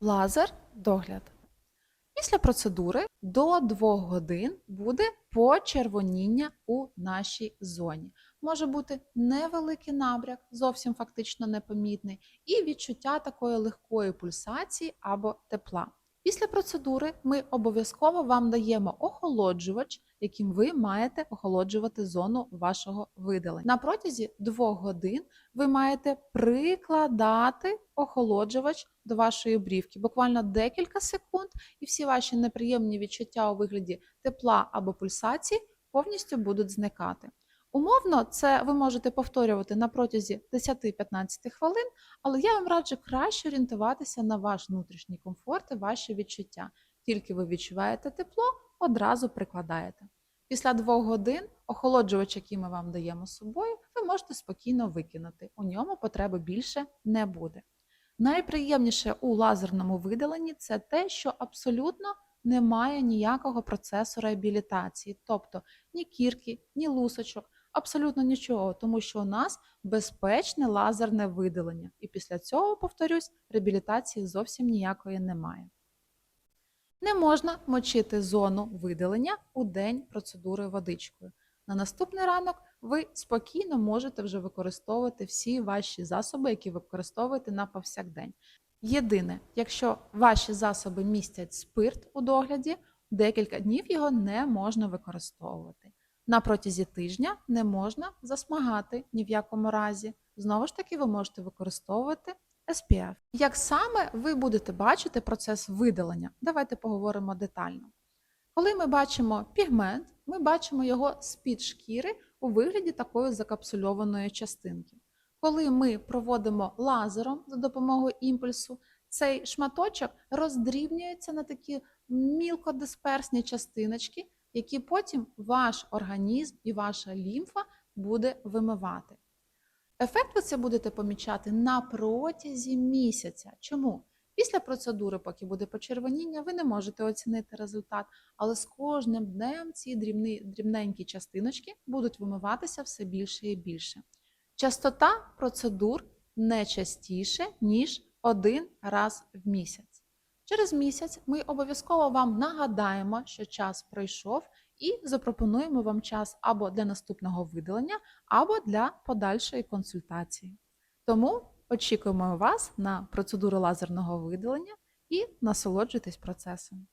Лазер догляд. Після процедури до 2 годин буде почервоніння у нашій зоні. Може бути невеликий набряк, зовсім фактично непомітний, і відчуття такої легкої пульсації або тепла. Після процедури ми обов'язково вам даємо охолоджувач, яким ви маєте охолоджувати зону вашого видалення. На протязі 2 годин ви маєте прикладати охолоджувач до вашої брівки, буквально декілька секунд, і всі ваші неприємні відчуття у вигляді тепла або пульсації повністю будуть зникати. Умовно, це ви можете повторювати на протязі 10-15 хвилин, але я вам раджу краще орієнтуватися на ваш внутрішній комфорт і ваші відчуття. Тільки ви відчуваєте тепло, одразу прикладаєте. Після двох годин охолоджувач, який ми вам даємо з собою, ви можете спокійно викинути. У ньому потреби більше не буде. Найприємніше у лазерному видаленні це те, що абсолютно немає ніякого процесу реабілітації, тобто ні кірки, ні лусочок, абсолютно нічого, тому що у нас безпечне лазерне видалення. І після цього, повторюсь, реабілітації зовсім ніякої немає. Не можна мочити зону видалення у день процедури водичкою. На наступний ранок ви спокійно можете вже використовувати всі ваші засоби, які ви використовуєте на повсякдень. Єдине, якщо ваші засоби містять спирт у догляді, декілька днів його не можна використовувати. На протязі тижня не можна засмагати ні в якому разі. Знову ж таки, ви можете використовувати SPF. Як саме ви будете бачити процес видалення? Давайте поговоримо детально. Коли ми бачимо пігмент, ми бачимо його з-під шкіри у вигляді такої закапсульованої частинки. Коли ми проводимо лазером за допомогою імпульсу, цей шматочок роздрібнюється на такі мілкодисперсні частиночки, які потім ваш організм і ваша лімфа буде вимивати. Ефект ви це будете помічати на протязі місяця. Чому? Після процедури, поки буде почервоніння, ви не можете оцінити результат, але з кожним днем ці дрібні, дрібненькі частиночки будуть вимиватися все більше і більше. Частота процедур не частіше, ніж один раз в місяць. Через місяць ми обов'язково вам нагадаємо, що час пройшов, і запропонуємо вам час або для наступного видалення, або для подальшої консультації. Тому очікуємо вас на процедуру лазерного видалення і насолоджуйтесь процесом.